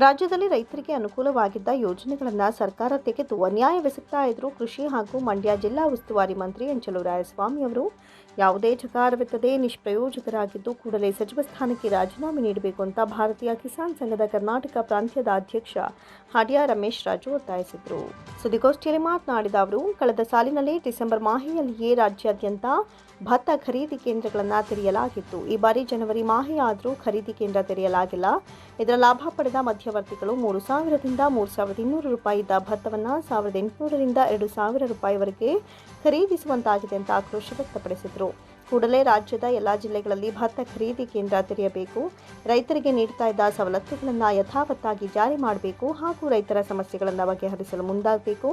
ರಾಜ್ಯದಲ್ಲಿ ರೈತರಿಗೆ ಅನುಕೂಲವಾಗಿದ್ದ ಯೋಜನೆಗಳನ್ನು ಸರ್ಕಾರ ತೆಗೆದು ಅನ್ಯಾಯವೆಸಗ್ತಾ ಇದ್ರು ಕೃಷಿ ಹಾಗೂ ಮಂಡ್ಯ ಜಿಲ್ಲಾ ಉಸ್ತುವಾರಿ ಮಂತ್ರಿ ಅಂಚಲು ರಾಯಸ್ವಾಮಿ ಅವರು, ಯಾವುದೇ ಚಕಾರವೆತ್ತದೆ ನಿಷ್ಪ್ರಯೋಜಕರಾಗಿದ್ದು ಕೂಡಲೇ ಸಚಿವ ಸ್ಥಾನಕ್ಕೆ ರಾಜೀನಾಮೆ ನೀಡಬೇಕು ಅಂತ ಭಾರತೀಯ ಕಿಸಾನ್ ಸಂಘದ ಕರ್ನಾಟಕ ಪ್ರಾಂತ್ಯದ ಅಧ್ಯಕ್ಷ ಹಾಡಿಯ ರಮೇಶ್ ರಾಜು ಒತ್ತಾಯಿಸಿದರು. ಸುದ್ದಿಗೋಷ್ಠಿಯಲ್ಲಿ ಮಾತನಾಡಿದ ಅವರು, ಕಳೆದ ಸಾಲಿನಲ್ಲಿ ಡಿಸೆಂಬರ್ ಮಾಹೆಯಲ್ಲಿಯೇ ರಾಜ್ಯಾದ್ಯಂತ ಭತ್ತ ಖರೀದಿ ಕೇಂದ್ರಗಳನ್ನು ತೆರೆಯಲಾಗಿತ್ತು. ಈ ಬಾರಿ ಜನವರಿ ಮಾಹೆಯಾದರೂ ಖರೀದಿ ಕೇಂದ್ರ ತೆರೆಯಲಾಗಿಲ್ಲ. ಇದರ ಲಾಭ ಪಡೆದ ಮಧ್ಯವರ್ತಿಗಳು ಮೂರು ಸಾವಿರದಿಂದ ಮೂರು ಸಾವಿರದ ಇನ್ನೂರು ರೂಪಾಯಿ ಭತ್ತವನ್ನು ಸಾವಿರದ ಎಂಟುನೂರರಿಂದ ಎರಡು ಸಾವಿರ ರೂಪಾಯಿವರೆಗೆ ಖರೀದಿಸುವಂತಾಗಿದೆ ಅಂತ ಆಕ್ರೋಶ ವ್ಯಕ್ತಪಡಿಸಿದರು. ಕೂಡಲೇ ರಾಜ್ಯದ ಎಲ್ಲ ಜಿಲ್ಲೆಗಳಲ್ಲಿ ಭತ್ತ ಖರೀದಿ ಕೇಂದ್ರ ತೆರೆಯಬೇಕು. ರೈತರಿಗೆ ನೀಡ್ತಾ ಇದ್ದ ಸವಲತ್ತುಗಳನ್ನು ಯಥಾವತ್ತಾಗಿ ಜಾರಿ ಮಾಡಬೇಕು ಹಾಗೂ ರೈತರ ಸಮಸ್ಯೆಗಳನ್ನು ಬಗೆಹರಿಸಲು ಮುಂದಾಗಬೇಕು.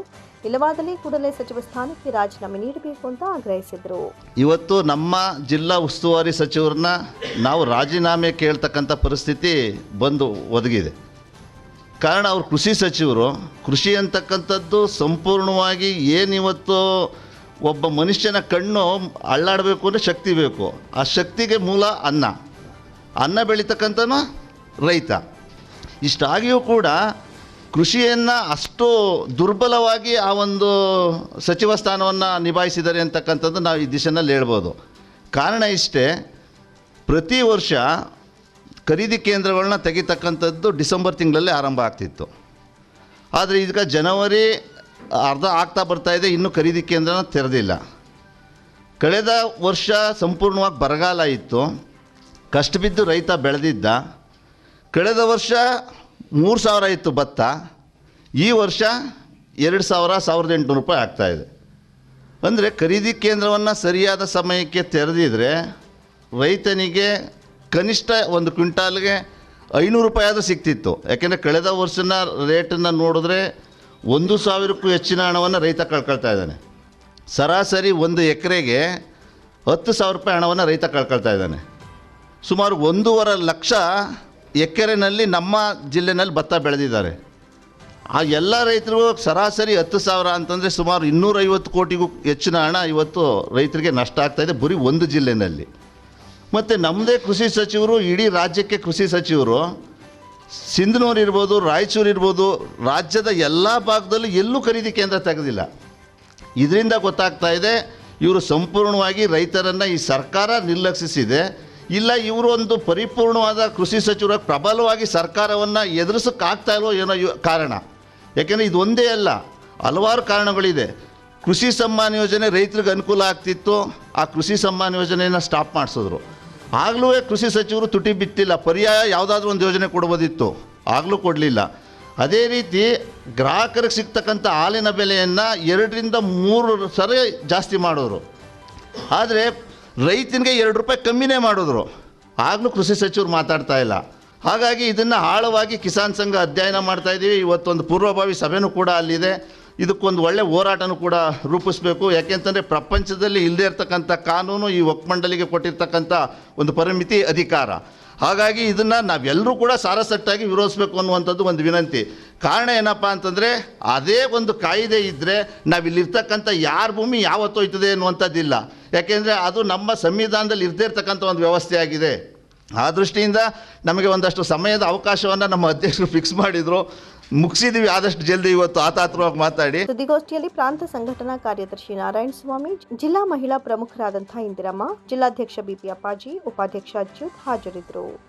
ಇಲ್ಲವಾದಲ್ಲಿ ಕೂಡಲೇ ಸಚಿವ ಸ್ಥಾನಕ್ಕೆ ರಾಜೀನಾಮೆ ನೀಡಬೇಕು ಅಂತ ಆಗ್ರಹಿಸಿದರು. ಇವತ್ತು ನಮ್ಮ ಜಿಲ್ಲಾ ಉಸ್ತುವಾರಿ ಸಚಿವರನ್ನ ನಾವು ರಾಜೀನಾಮೆ ಕೇಳ್ತಕ್ಕಂಥ ಪರಿಸ್ಥಿತಿ ಬಂದು ಒದಗಿದೆ. ಕಾರಣ ಅವರು ಕೃಷಿ ಸಚಿವರು. ಕೃಷಿ ಅಂತಕ್ಕಂಥದ್ದು ಸಂಪೂರ್ಣವಾಗಿ ಏನಿವತ್ತು ಒಬ್ಬ ಮನುಷ್ಯನ ಕಣ್ಣು ಅಳ್ಳಾಡಬೇಕು ಅಂದರೆ ಶಕ್ತಿ ಬೇಕು. ಆ ಶಕ್ತಿಗೆ ಮೂಲ ಅನ್ನ. ಅನ್ನ ಬೆಳೀತಕ್ಕಂಥನು ರೈತ. ಇಷ್ಟಾಗಿಯೂ ಕೂಡ ಕೃಷಿಯನ್ನು ಅಷ್ಟು ದುರ್ಬಲವಾಗಿ ಆ ಒಂದು ಸಚಿವ ಸ್ಥಾನವನ್ನು ನಿಭಾಯಿಸಿದ್ದಾರೆ ಅಂತಕ್ಕಂಥದ್ದು ನಾವು ಈ ದಿಶೆಯಲ್ಲಿ ಹೇಳ್ಬೋದು. ಕಾರಣ ಇಷ್ಟೇ, ಪ್ರತಿ ವರ್ಷ ಖರೀದಿ ಕೇಂದ್ರಗಳನ್ನ ತೆಗಿತಕ್ಕಂಥದ್ದು ಡಿಸೆಂಬರ್ ತಿಂಗಳಲ್ಲೇ ಆರಂಭ ಆಗ್ತಿತ್ತು. ಆದರೆ ಈಗ ಜನವರಿ, ಅರ್ಧ ಆಗ್ತಾ ಬರ್ತಾ ಇದೆ, ಇನ್ನೂ ಖರೀದಿ ಕೇಂದ್ರನ ತೆರೆದಿಲ್ಲ. ಕಳೆದ ವರ್ಷ ಸಂಪೂರ್ಣವಾಗಿ ಬರಗಾಲ ಇತ್ತು. ಕಷ್ಟ ಬಿದ್ದು ರೈತ ಬೆಳೆದಿದ್ದ. ಕಳೆದ ವರ್ಷ ಮೂರು ಸಾವಿರ ಇತ್ತು ಭತ್ತ. ಈ ವರ್ಷ ಎರಡು ಸಾವಿರ, ಸಾವಿರದ ಎಂಟುನೂರು ರೂಪಾಯಿ ಆಗ್ತಾಯಿದೆ ಅಂದರೆ ಖರೀದಿ ಕೇಂದ್ರವನ್ನು ಸರಿಯಾದ ಸಮಯಕ್ಕೆ ತೆರೆದಿದ್ರೆ ರೈತನಿಗೆ ಕನಿಷ್ಠ ಒಂದು ಕ್ವಿಂಟಾಲ್ಗೆ ಐನೂರು ರೂಪಾಯಿ ಆದರೂ ಸಿಗ್ತಿತ್ತು. ಯಾಕೆಂದರೆ ಕಳೆದ ವರ್ಷನ ರೇಟನ್ನು ನೋಡಿದ್ರೆ ಒಂದು ಸಾವಿರಕ್ಕೂ ಹೆಚ್ಚಿನ ಹಣವನ್ನು ರೈತ ಕಳ್ಕೊಳ್ತಾ ಇದ್ದಾನೆ. ಸರಾಸರಿ ಒಂದು ಎಕರೆಗೆ ಹತ್ತು ಸಾವಿರ ರೂಪಾಯಿ ಹಣವನ್ನು ರೈತ ಕಳ್ಕೊಳ್ತಾ ಇದ್ದಾನೆ. ಸುಮಾರು ಒಂದೂವರೆ ಲಕ್ಷ ಎಕರೆನಲ್ಲಿ ನಮ್ಮ ಜಿಲ್ಲೆನಲ್ಲಿ ಭತ್ತ ಬೆಳೆದಿದ್ದಾರೆ. ಆ ಎಲ್ಲ ರೈತರಿಗೂ ಸರಾಸರಿ ಹತ್ತು ಸಾವಿರ ಅಂತಂದರೆ ಸುಮಾರು ಇನ್ನೂರೈವತ್ತು ಕೋಟಿಗೂ ಹೆಚ್ಚಿನ ಹಣ ಇವತ್ತು ರೈತರಿಗೆ ನಷ್ಟ ಆಗ್ತಾಯಿದೆ ಬರೀ ಒಂದು ಜಿಲ್ಲೆನಲ್ಲಿ. ಮತ್ತು ನಮ್ಮದೇ ಕೃಷಿ ಸಚಿವರು, ಇಡೀ ರಾಜ್ಯಕ್ಕೆ ಕೃಷಿ ಸಚಿವರು, ಸಿಂಧನೂರು ಇರ್ಬೋದು, ರಾಯಚೂರು ಇರ್ಬೋದು, ರಾಜ್ಯದ ಎಲ್ಲ ಭಾಗದಲ್ಲೂ ಎಲ್ಲೂ ಖರೀದಿ ಕೇಂದ್ರ ತೆಗೆದಿಲ್ಲ. ಇದರಿಂದ ಗೊತ್ತಾಗ್ತಾ ಇದೆ, ಇವರು ಸಂಪೂರ್ಣವಾಗಿ ರೈತರನ್ನು ಈ ಸರ್ಕಾರ ನಿರ್ಲಕ್ಷಿಸಿದೆ. ಇಲ್ಲ, ಇವರು ಒಂದು ಪರಿಪೂರ್ಣವಾದ ಕೃಷಿ ಸಚಿವರ ಪ್ರಬಲವಾಗಿ ಸರ್ಕಾರವನ್ನು ಎದುರಿಸೋಕ್ಕಾಗ್ತಾ ಇಲ್ವೋ ಏನೋ ಕಾರಣ. ಯಾಕೆಂದರೆ ಒಂದೇ ಅಲ್ಲ, ಹಲವಾರು ಕಾರಣಗಳಿದೆ. ಕೃಷಿ ಸಮ್ಮಾನ ಯೋಜನೆ ರೈತರಿಗೆ ಅನುಕೂಲ ಆಗ್ತಿತ್ತು, ಆ ಕೃಷಿ ಸಮ್ಮಾನ ಯೋಜನೆಯನ್ನು ಸ್ಟಾಪ್ ಮಾಡಿಸಿದ್ರು. ಆಗಲೂ ಕೃಷಿ ಸಚಿವರು ತುಟಿ ಬಿತ್ತಿಲ್ಲ ಪರ್ಯಾಯ ಯಾವುದಾದ್ರೂ ಒಂದು ಯೋಜನೆ ಕೊಡ್ಬೋದಿತ್ತು, ಆಗಲೂ ಕೊಡಲಿಲ್ಲ. ಅದೇ ರೀತಿ ಗ್ರಾಹಕರಿಗೆ ಸಿಗ್ತಕ್ಕಂಥ ಹಾಲಿನ ಬೆಲೆಯನ್ನು ಎರಡರಿಂದ ಮೂರು ಸರಿ ಜಾಸ್ತಿ ಮಾಡೋರು. ಆದರೆ ರೈತನಿಗೆ ಎರಡು ರೂಪಾಯಿ ಕಮ್ಮಿನೇ ಮಾಡಿದ್ರು. ಆಗಲೂ ಕೃಷಿ ಸಚಿವರು ಮಾತಾಡ್ತಾ ಇಲ್ಲ. ಹಾಗಾಗಿ ಇದನ್ನು ಆಳವಾಗಿ ಕಿಸಾನ್ ಸಂಘ ಅಧ್ಯಯನ ಮಾಡ್ತಾ ಇದ್ದೀವಿ ಇವತ್ತೊಂದು ಪೂರ್ವಭಾವಿ ಸಭೆನೂ ಕೂಡ ಅಲ್ಲಿದೆ. ಇದಕ್ಕೊಂದು ಒಳ್ಳೆ ಹೋರಾಟನೂ ಕೂಡ ರೂಪಿಸಬೇಕು. ಯಾಕೆಂತಂದರೆ ಪ್ರಪಂಚದಲ್ಲಿ ಇಲ್ಲದೇ ಇರ್ತಕ್ಕಂಥ ಕಾನೂನು ಈ ಒಕ್ಕಮಂಡಲಿಗೆ ಕೊಟ್ಟಿರ್ತಕ್ಕಂಥ ಒಂದು ಪರಿಮಿತಿ ಅಧಿಕಾರ. ಹಾಗಾಗಿ ಇದನ್ನು ನಾವೆಲ್ಲರೂ ಕೂಡ ಸಾರಸಟ್ಟಾಗಿ ವಿರೋಧಿಸಬೇಕು ಅನ್ನುವಂಥದ್ದು ಒಂದು ವಿನಂತಿ. ಕಾರಣ ಏನಪ್ಪ ಅಂತಂದರೆ, ಅದೇ ಒಂದು ಕಾಯಿದೆ ಇದ್ದರೆ ನಾವಿಲ್ಲಿರ್ತಕ್ಕಂಥ ಯಾರ ಭೂಮಿ ಯಾವತ್ತು ಹೋಯ್ತದೆ ಅನ್ನುವಂಥದ್ದಿಲ್ಲ. ಯಾಕೆಂದರೆ ಅದು ನಮ್ಮ ಸಂವಿಧಾನದಲ್ಲಿ ಇರದೇ ಇರ್ತಕ್ಕಂಥ ಒಂದು ವ್ಯವಸ್ಥೆ ಆಗಿದೆ. ಆ ದೃಷ್ಟಿಯಿಂದ ನಮಗೆ ಒಂದಷ್ಟು ಸಮಯದ ಅವಕಾಶವನ್ನು ನಮ್ಮ ಅಧ್ಯಕ್ಷರು ಫಿಕ್ಸ್ ಮಾಡಿದರು. ಮುಗಿಸಿದ್ದೀವಿ ಆದಷ್ಟು ಜಲ್ದಿ ಇವತ್ತು ಆತಾತ್ರವಾಗಿ ಮಾತಾಡಿ. ಸುದ್ದಿಗೋಷ್ಠಿಯಲ್ಲಿ ಪ್ರಾಂತ ಸಂಘಟನಾ ಕಾರ್ಯದರ್ಶಿ ನಾರಾಯಣ ಸ್ವಾಮಿ ಜಿಲ್ಲಾ ಮಹಿಳಾ ಪ್ರಮುಖರಾದಂತಹ ಇಂದಿರಮ್ಮ, ಜಿಲ್ಲಾಧ್ಯಕ್ಷ ಬಿಪಿ ಅಪ್ಪಾಜಿ, ಉಪಾಧ್ಯಕ್ಷ ಅಚ್ಯುತ್ ಹಾಜರಿದ್ದರು.